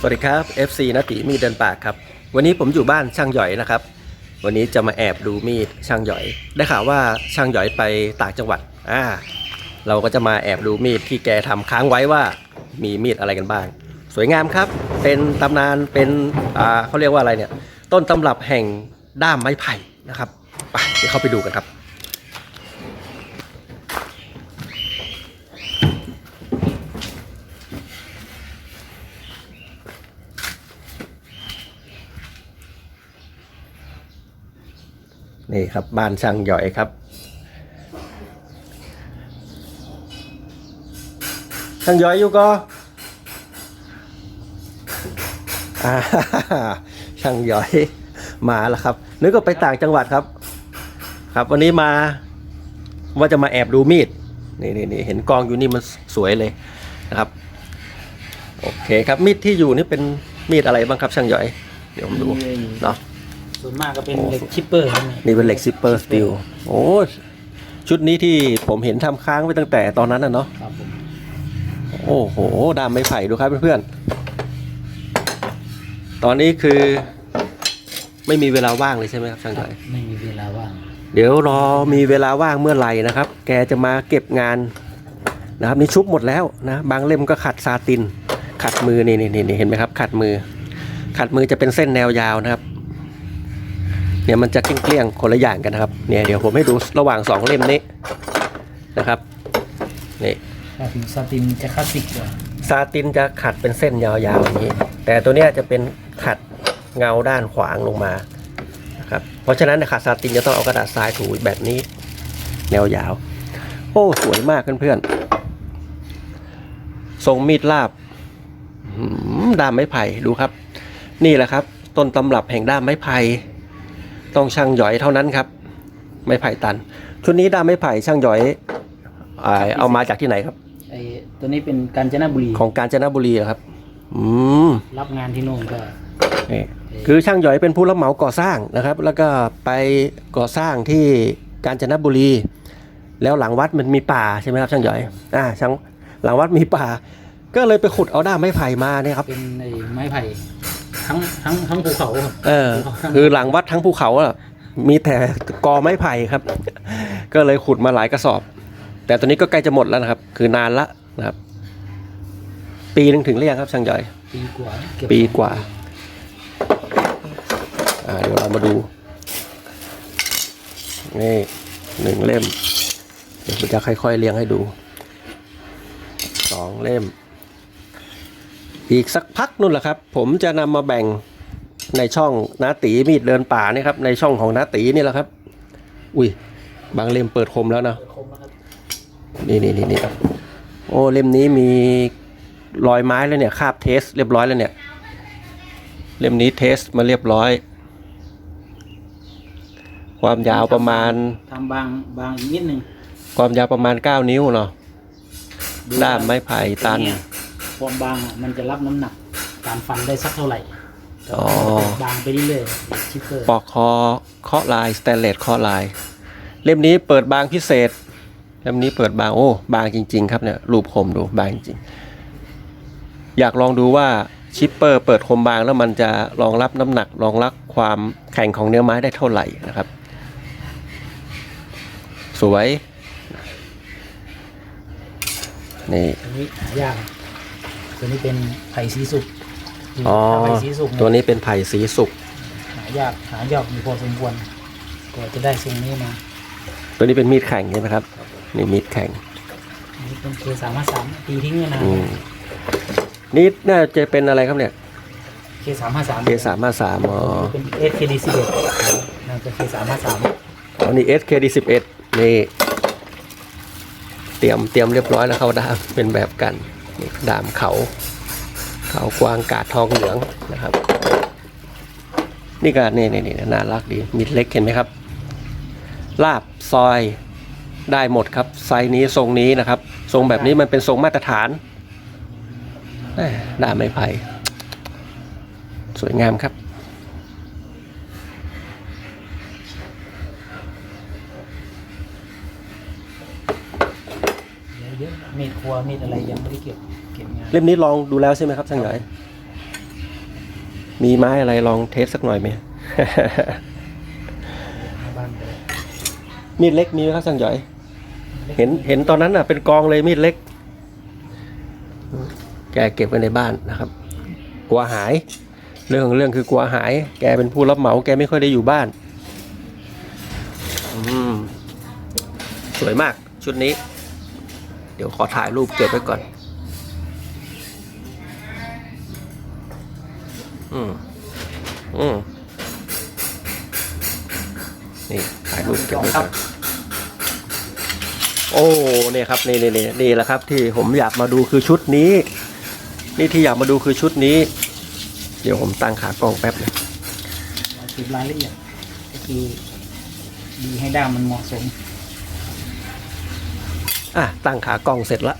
สวัสดีครับ FC นติมีดเดินป่าครับ วันนี้ผมอยู่บ้านช่างหย่อยนะครับ วันนี้จะมาแอบดูมีดช่างหย่อย ได้ข่าวว่าช่างหย่อยไปต่างจังหวัดอ่าเราก็จะมาแอบดูมีดที่แกทำค้างไว้ว่ามีมีดอะไรกันบ้าง สวยงามครับ เป็นตำนานเป็นอ่าเขาเรียกว่าอะไรเนี่ย ต้นตำรับแห่งด้ามไม้ไผ่นะครับไปเดี๋ยวเข้าไปดูกันครับ นี่ครับบ้านช่างหย่อยครับ ช่างหย่อยอยู่ก็อ่าช่างหย่อยมาแล้วครับ นึกว่าไปต่างจังหวัดครับ ครับวันนี้มาว่าจะมาแอบดูมีดนี่นี่นี่เห็นกองอยู่นี่มันสวยเลยนะครับ โอเคครับมีดที่อยู่นี่เป็นมีดอะไรบ้างครับช่างหย่อย เดี๋ยวผมดูเนาะ ส่วนมากก็เป็นเหล็กชิปเปอร์ครับนี่เป็นเหล็กซิปเปอร์สตีลโอ้ชุดนี้ที่ผมเห็นทำค้างไว้ตั้งแต่ตอนนั้นน่ะเนาะครับผมโอ้โหดามไม้ไผ่ดูครับเพื่อนๆตอนนี้คือ ไม่มีเวลาว่างเลยใช่ไหมครับช่างจ่อยไม่มีเวลาว่างเดี๋ยวรอมีเวลาว่างเมื่อไหร่นะครับ แกจะมาเก็บงานนะครับนี่ชุบหมดแล้วนะ บางเล่มก็ขัดซาติน ขัดมือนี่นี่นี่เห็นไหมครับ ขัดมือ ขัดมือจะเป็นเส้นแนวยาวนะครับ เนี่ยมันจะเกลี้ยงๆคนละอย่างกันนะครับเนี่ยเดี๋ยวผมให้ดูระหว่างสองเล่มนี้นะครับนี่ถ้าถึงซาตินจะคลาสสิกกว่าซาตินจะขัดเป็นเส้นยาวๆอย่างนี้ แต่ตัวเนี้ยจะเป็นขัดเงาด้านขวางลงมานะครับเพราะฉะนั้นเนยขัดซาตินจะต้องเอากระดาษทรายถูแบบนี้ แนวยาว โอ้สวยมากเพื่อนๆทรงมีดลาบอื้อหือด้ามไม้ไผ่ดูครับ นี่แหละครับ ต้นตำรับแห่งด้ามไม้ไผ่ ต้องช่างหย่อยเท่านั้นครับ ไม้ไผ่ตัน ชุดนี้ด้ามไม้ไผ่ช่างหย่อยอ่าเอามาจากที่ไหนครับ ไอ้ตัวนี้เป็นกาญจนบุรีของกาญจนบุรีเหรอครับ อืม รับงานที่โน่นก็ นี่คือช่างหยอยเป็นผู้รับเหมาก่อสร้างนะครับ แล้วก็ไปก่อสร้างที่กาญจนบุรี แล้วหลังวัดมันมีป่าใช่ไหมครับช่างหยอยอ่าช่างหลังวัดมีป่า ก็เลยไปขุดเอาด้ามไม้ไผ่มาเนี่ยครับ เป็นไอ้ไม้ไผ่ ทั้งทั้งทั้งภูเขาครับเออ คือหลังวัดทั้งภูเขาอะมีแต่กอไม้ไผ่ครับ ก็เลยขุดมาหลายกระสอบ แต่ตอนนี้ก็ใกล้จะหมดแล้วนะครับ คือนานละนะครับ ปีหนึงถึงหรือยังครับช่างหยอยปีกว่าเบปีกว่าอ่า เดี๋ยวเรามาดู นี่หนึ่งเล่ม เดี๋ยวผมจะค่อยๆเรียงให้ดูสองเล่ม อีกสักพักนู่นแหละครับ ผมจะนำมาแบ่งในช่องนาตีมีดเดินป่านี่ครับ ในช่องของนาตีนี่แหละครับ อุ้ยบางเล่มเปิดคมแล้วนะคมนะครับนี่นี่นี่นี่โอ้เล่มนี้มีรอยไม้แล้วเนี่ยคาบเทส เรียบร้อยแล้วเนี่ยเล่มนี้เทสมาเรียบร้อย ความยาวประมาณทำบางบางอีกนิดนึงความยาวประมาณ 9 นิ้วเนาะดูด้ามไม้ไผ่ตันเย ความบางอะมันจะรับน้ำหนักการฟันได้สักเท่าไหร่อ๋อ บางไปเรื่อยๆชิปเปอร์ปอกคอเคาะลายสแตนเลสเคาะลาย เล่มนี้เปิดบางพิเศษ เล่มนี้เปิดบางโอ้บางจริง ๆ ครับเนี่ยรูปคมดูบางจริง อยากลองดูว่าชิปเปอร์เปิดคมบางแล้วมันจะรองรับน้ำหนักรองรับความแข็งของเนื้อไม้ได้เท่าไหร่นะครับ สวย นี่ตัวนี้หายาก ตัวนี้เป็นไผ่สีสุกอ๋อไผ่สีสุกเยตัวนี้เป็นไผ่สีสุกหายากหายากอยู่พอสมควรกว่าจะได้ทรงนี้มาตัวนี้เป็นมีดแข็งใช่ไหมครับนี่มีดแข็งอันนี้เป็นเคสามห้าสามตีทิ้งเลยนะอืมนี่น่าจะเป็นอะไรครับเนี่ยเคสามห้าสาม K สามห้าสามอ๋อเป็นเอสเคดีสิบเอ็ดนั่นเป็นเคสามห้าสามอ๋อนี่ SKD สิบเอ็ดนี่เตรียมเตรียมเรียบร้อยแล้วเข้าดามเป็นแบบกัน นี่ดามเขา เขากวางกาดทองเหลืองนะครับ นี่ก็นี่นี่นี่น่ารักดีมิดเล็กเห็นไหมครับ ลาบซอยได้หมดครับ ไซส์นี้ทรงนี้นะครับ ทรงแบบนี้มันเป็นทรงมาตรฐานแหม่ด้ามไม้ไผ่สวยงามครับ เยอะๆมีดครัวมีดอะไรยังไม่ได้เก็บเก็บงานเล่มนี้ลองดูแล้วใช่ไหมครับช่างใหญ่มีไม้อะไรลองเทสสักหน่อยไหมในบ้านเลยมีดเล็กมีไหมครับสังหยอย เห็นเห็นตอนนั้นอะเป็นกองเลยมีดเล็ก แกเก็บไว้ในบ้านนะครับ กลัวหาย เรื่องของเรื่องคือกลัวหาย แกเป็นผู้รับเหมาแกไม่ค่อยได้อยู่บ้าน อืม สวยมากชุดนี้เดี๋ยวขอถ่ายรูปเก็บไว้ก่อน อืมอืมนี่ถ่ายรูปเก็บไว้ก่อนโอ้เนี่ยครับนี่นี่นี่นี่แหละครับที่ผมอยากมาดูคือชุดนี้ นี่ที่อยากมาดูคือชุดนี้ เดี๋ยวผมตั้งขากล้องแป๊บหนึงเราเก็บรายละเอียดก็คือดีให้ด้ามมันเหมาะสม อะตั้งขากล้องเสร็จละ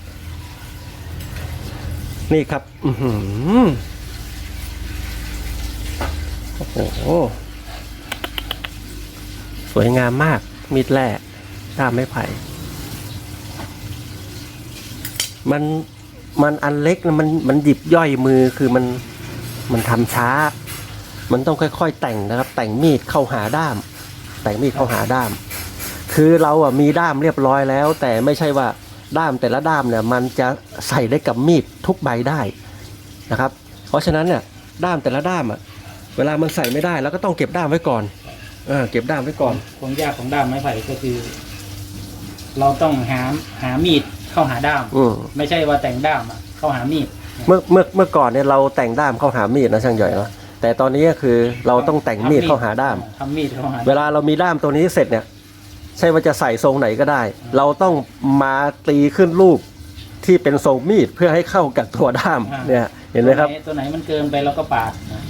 นี่ครับ อือหือโอ้โห สวยงามมาก มีดแร่ด้ามไม้ไผ่ มันมันอันเล็กนะมันมันหยิบย่อยมือคือมันมันทำช้า มันต้องค่อยๆแต่งนะครับ แต่งมีดเข้าหาด้าม แต่งมีดเข้าหาด้าม คือเราอะมีด้ามเรียบร้อยแล้ว แต่ไม่ใช่ว่าด้ามแต่ละด้ามเนี่ยมันจะใส่ได้กับมีดทุกใบได้นะครับ เพราะฉะนั้นเนี่ยด้ามแต่ละด้ามอะเวลามันใส่ไม่ได้เราก็ต้องเก็บด้ามไว้ก่อนเออเก็บด้ามไว้ก่อนความยากของด้ามไม้ไผ่ก็คือ เราต้องหาหามีดเข้าหาด้ามอืมไม่ใช่ว่าแต่งด้ามอะเข้าหามีดเมื่อเมื่อเมื่อก่อนเนี่ยเราแต่งด้ามเข้าหามีดนะช่างใหญ่เนาะแต่ตอนนี้ก็คือเราต้องแต่งมีดเข้าหาด้าม ทำมีดเข้าหาเวลาเรามีด้ามตัวนี้เสร็จเนี่ย ใช่ว่าจะใส่ทรงไหนก็ได้ เราต้องมาตีขึ้นรูปที่เป็นทรงมีดเพื่อให้เข้ากับตัวด้ามเนี่ยเห็นไหมครับ ตัวตัวไหนมันเกินไปเราก็ปาดนะ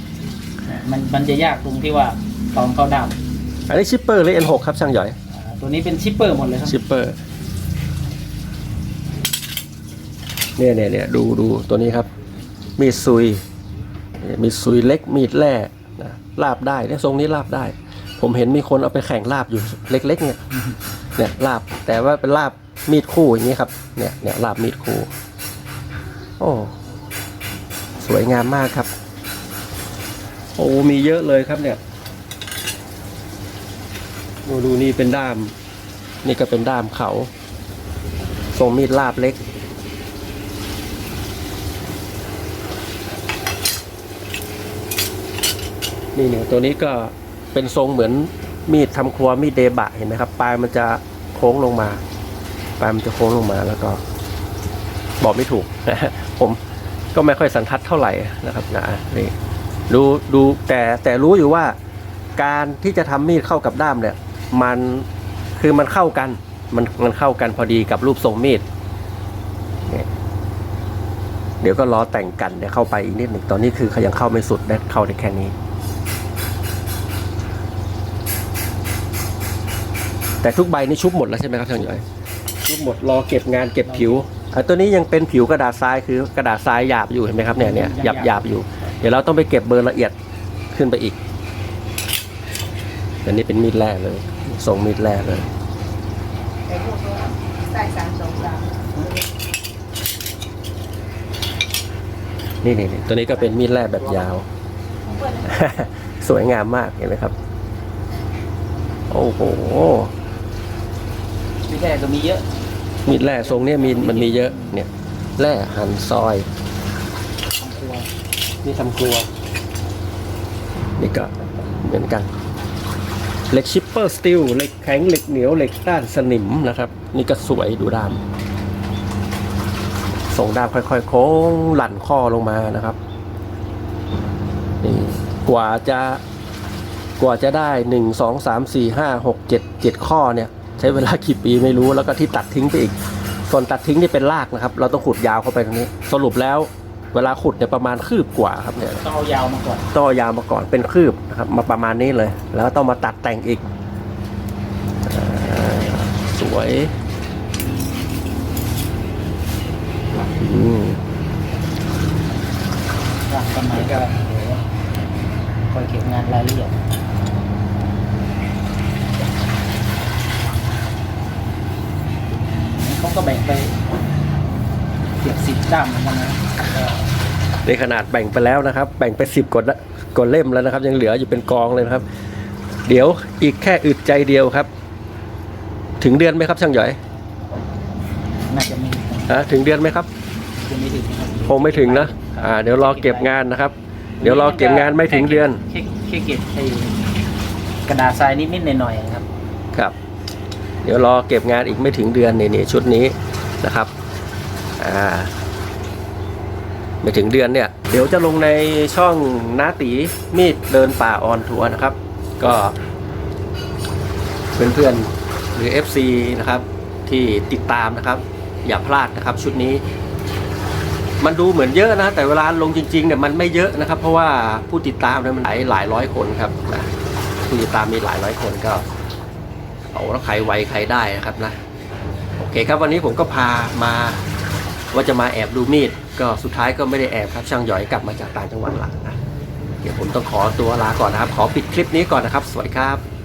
มันมันจะยากตรงที่ว่าตอนเข้าด้ามอันนี้ชิปเปอร์หรือ N6 ครับช่างใหญ่อ่าตัวนี้เป็นชิปเปอร์หมดเลยครับชิปเปอร์เนี่ยเนี่ยเนี่ยดูดูตัวนี้ครับ มีดซุยเนี่ยมีดซุยเล็กมีดแร่นะลาบได้เนี่ยทรงนี้ลาบได้ ผมเห็นมีคนเอาไปแข่งลาบอยู่เล็ก ๆ เนี่ยเนี่ยลาบแต่ว่าเป็นลาบมีดคู่อย่างนี้ครับ เนี่ยเนี่ยลาบมีดคู่ โอ้สวยงามมากครับ โอ้มีเยอะเลยครับเนี่ยดูดูนี่เป็นด้าม นี่ก็เป็นด้ามเขาทรงมีดลาบเล็กนี่เนี่ยตัวนี้ก็ เป็นทรงเหมือนมีดทำครัวมีดเดบะเห็นไหมครับ ปลายมันจะโค้งลงมา ปลายมันจะโค้งลงมาแล้วก็ บอกไม่ถูกนะผมก็ไม่ค่อยสันทัดเท่าไหร่นะครับนะนี่ดูดูแต่แต่รู้อยู่ว่าการที่จะทำมีดเข้ากับด้ามเนี่ย มันคือมันเข้ากัน มันมันเข้ากันพอดีกับรูปทรงมีดเดี๋ยวก็รอแต่งกันเดี๋ยวเข้าไปอีกนิดหนึ่งตอนนี้คือเขายังเข้าไม่สุดได้เข้าได้แค่นี้ แต่ทุกใบนี่ชุบหมดแล้วใช่ไหมครับท่านใหญ่ชุบหมดรอเก็บงานเก็บผิวอะตัวนี้ยังเป็นผิวกระดาษทรายคือกระดาษทรายหยาบอยู่เห็นไหมครับเนี่ยเนี่ยหยาบหยาบอยู่ เดี๋ยวเราต้องไปเก็บเบอร์ละเอียดขึ้นไปอีกอันนี้เป็นมีดแร่เลยส่งมีดแร่เลยแต่พวกเราใส่สามสองสามนี่นี่นี่ตัวนี้ก็เป็นมีดแร่แบบยาวของเพื่อนนะสวยงามมากเห็นไหมครับ โอ้โห ที่แรกก็มีเยอะ มีดแร่ทรงเนี้ยมีมันมีเยอะเนี่ยแร่หั่นซอยของครัวนี่ทำครัว นี่ก็เหมือนกันเหล็กชิปเปอร์สตีลเหล็กแข็งเหล็กเหนียวเหล็กต้านสนิมนะครับ นี่ก็สวยดูด้าม ส่งด้ามค่อยๆ โค้งหลั่นข้อลงมานะครับนี่กว่าจะกว่าจะได้หนึ่งสองสามสี่ห้าหกเจ็ดเจ็ดข้อเนี่ย ใช้เวลากี่ปีไม่รู้แล้วก็ที่ตัดทิ้งไปอีก ส่วนตัดทิ้งนี่เป็นรากนะครับ เราต้องขุดยาวเข้าไปตรงนี้ สรุปแล้วเวลาขุดเนี่ยประมาณคืบกว่าครับเนี่ยต้องเอายาวมาก่อนต้องเอายาวมาก่อนเป็นคืบนะครับ มาประมาณนี้เลย แล้วก็ต้องมาตัดแต่งอีกอ่าสวยอืมร่างต้นไม้ก็โอ้โหคอยเก็บงานรายละเอียดนี่เขา ก็แบ่งไปเก็บสิบด้ามเหมือนกันนะในขนาดแบ่งไปแล้วนะครับ แบ่งไปสิบกว่าด้ากว่าเล่มแล้วนะครับ ยังเหลืออยู่เป็นกองเลยนะครับ เดี๋ยวอีกแค่อึดใจเดียวครับ ถึงเดือนไหมครับช่างหยอยน่าจะมีฮะถึงเดือนไหมครับจะไม่ถึงนะครับคงไม่ถึงนะอ่า เดี๋ยวรอเก็บงานนะครับ เดี๋ยวรอเก็บงานไม่ถึงเดือนแค่แค่เก็บไอ้กระดาษทรายนิดๆหน่อยๆนะครับ ครับ เดี๋ยวรอเก็บงานอีกไม่ถึงเดือนนี่นี่ชุดนี้นะครับอ่าไม่ถึงเดือนเนี่ย เดี๋ยวจะลงในช่องนาตีมีดเดินป่าออนทัวร์นะครับ ก็เพื่อนๆหรือ FC นะครับ ที่ติดตามนะครับ อย่าพลาดนะครับชุดนี้ มันดูเหมือนเยอะนะ แต่เวลาลงจริงๆเนี่ยมันไม่เยอะนะครับ เพราะว่าผู้ติดตามเนี่ยมันหลายหลายร้อยคนครับนะผู้ติดตามมีหลายร้อยคนก็ เอาแล้วใครไวใครได้นะครับนะ โอเคครับวันนี้ผมก็พามาว่าจะมาแอบดูมีด ก็สุดท้ายก็ไม่ได้แอบครับช่างหยอยกลับมาจากต่างจังหวัดหลังนะ เดี๋ยวผมต้องขอตัวลาก่อนนะครับ ขอปิดคลิปนี้ก่อนนะครับ สวัสดีครับ